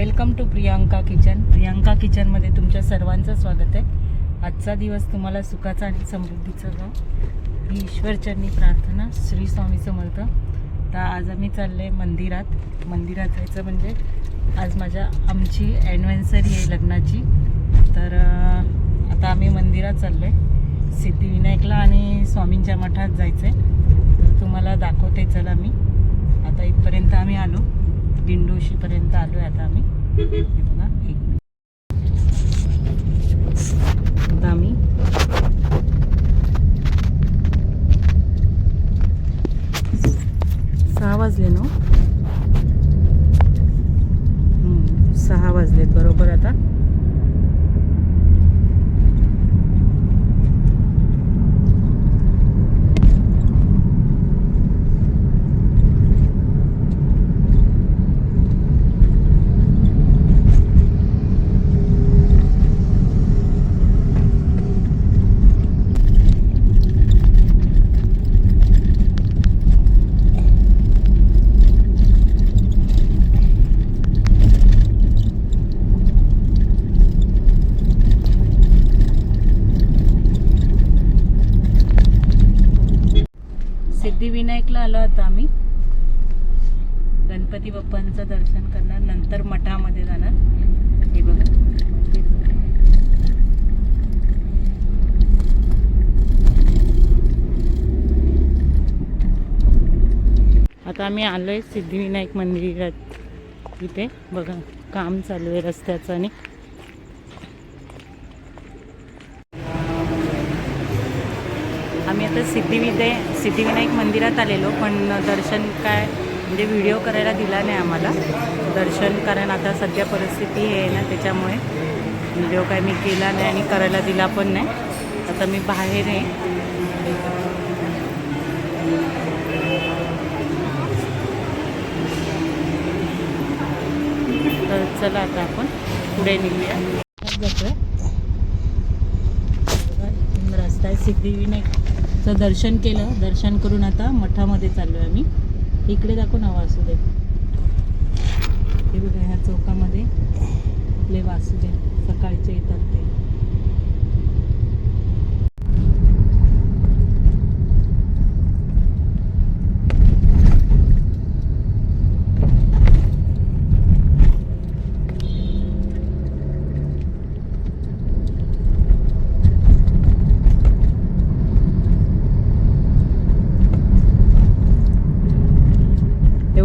Welcome to Priyanka kitchen. Priyanka किचनमध्ये तुमच्या सर्वांचं स्वागत आहे. आजचा दिवस तुम्हाला सुखाचा आणि समृद्धीचा जाऊ ही ईश्वरचरणी प्रार्थना श्री स्वामी समर्थ. तर आज आम्ही चालले मंदिरात. मंदिरात जायचं म्हणजे आज माझ्या आमची ॲनिव्हर्सरी आहे लग्नाची. तर आता आम्ही मंदिरात चाललो आहे सिद्धिविनायकला आणि स्वामींच्या मठात जायचं आहे तर तुम्हाला दाखवते चला मी. आता इथपर्यंत आम्ही आलो. दिंडोशीपर्यंत आलो आहे आता आम्ही. बघा एक मिनिट. आता आम्ही सहा वाजले ना हो? सहा वाजलेत बरोबर आता. सिद्धिविनायकला आलो आता आम्ही. गणपती बाप्पांचं दर्शन करणार नंतर मठामध्ये जाणार. हे बघा. आता आम्ही आलो आहे सिद्धिविनायक मंदिरात. इथे बघा काम चालू आहे रस्त्याचं आणि आम्ही आता सिद्धिविदय सिद्धिविनायक मंदिरात आलेलो पण दर्शन काय म्हणजे व्हिडिओ करायला दिला नाही आम्हाला. दर्शन कारण आता सध्या परिस्थिती हे आहे ना त्याच्यामुळे व्हिडिओ काय मी केला नाही आणि करायला दिला पण नाही. आता मी बाहेर आहे. तर चला आता आपण पुढे निघूया. रस्ता आहे तर दर्शन केलं. दर्शन करून आता मठामध्ये चाललो आहे आम्ही. इकडे दाखव ना वासुदेव. हे बघा ह्या चौकामध्ये आपले वासुदेव.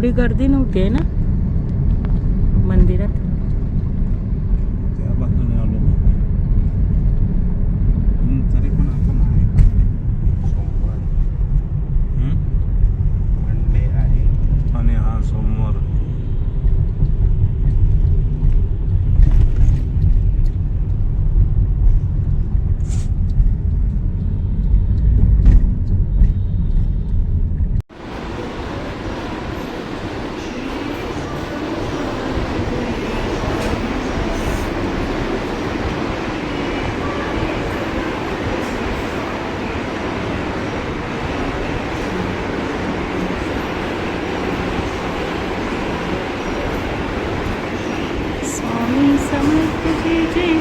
एवढी गर्दी नव्हती आहे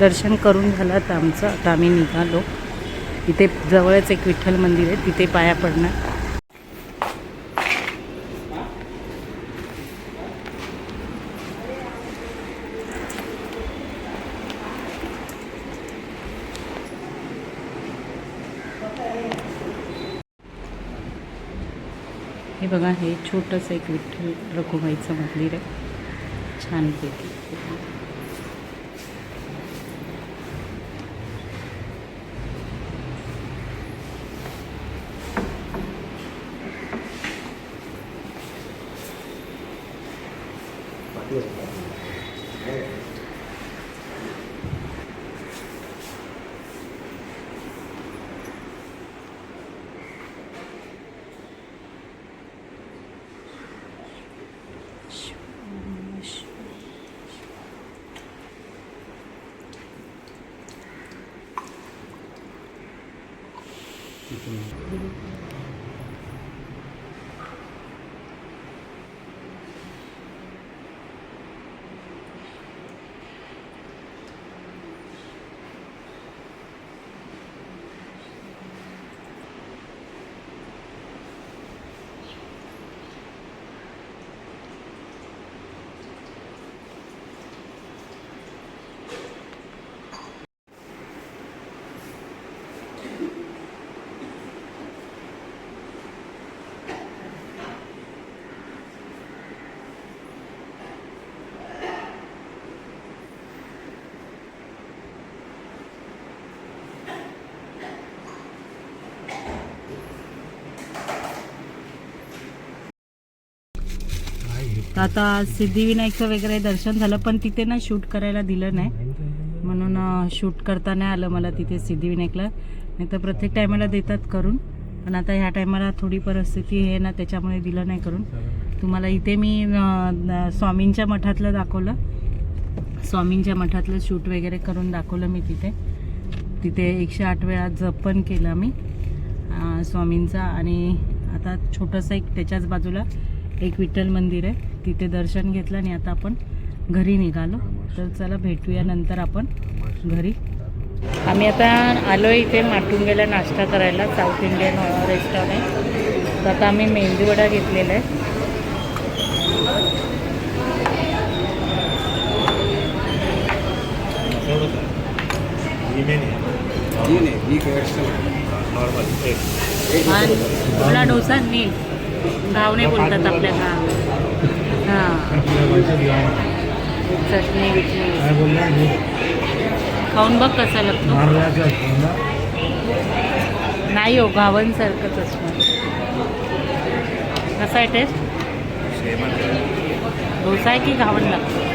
दर्शन करून झालं आता आमचं. आता आम्ही निघालो. इथे जवळच एक विठ्ठल मंदिर आहे. तिथे पाया पडणार. हे बघा हे छोटंसं एक विठ्ठल रखुमाईचं मंदिर आहे. छानपैकी 嗯。तर आता सिद्धिविनायकचं वगैरे दर्शन झालं पण तिथे ना शूट करायला दिलं नाही. म्हणून शूट करता नाही आलं मला तिथे सिद्धिविनायकला. नाही तर प्रत्येक टायमाला देतात करून. पण आता ह्या टायमाला थोडी परिस्थिती आहे ना त्याच्यामुळे दिलं नाही करून. तुम्हाला इथे मी स्वामींच्या मठातलं दाखवलं. स्वामींच्या मठातलं शूट वगैरे करून दाखवलं मी तिथे. तिथे एकशे आठ वेळा जप पण केला मी स्वामींचा. आणि आता छोटंसं एक त्याच्याच बाजूला एक विठ्ठल मंदिर आहे. तिथे दर्शन घेतलं आणि आता आपण घरी निघालो. तर चला भेटूया नंतर आपण घरी. आम्ही आता आलो इथे माटुंगेला नाश्ता करायला साऊथ इंडियन रेस्टॉरंट तर आता आम्ही मेंदीवडा घेतलेला आहे. आणि डोसा नील गावने बोलतात आपल्या. हां चटणी बिटणी खाऊन बघ कसा लागतो. नाही हो गावांसारखंच असणार. कसा आहे टेस्ट डोसा आहे की घावण लागतो?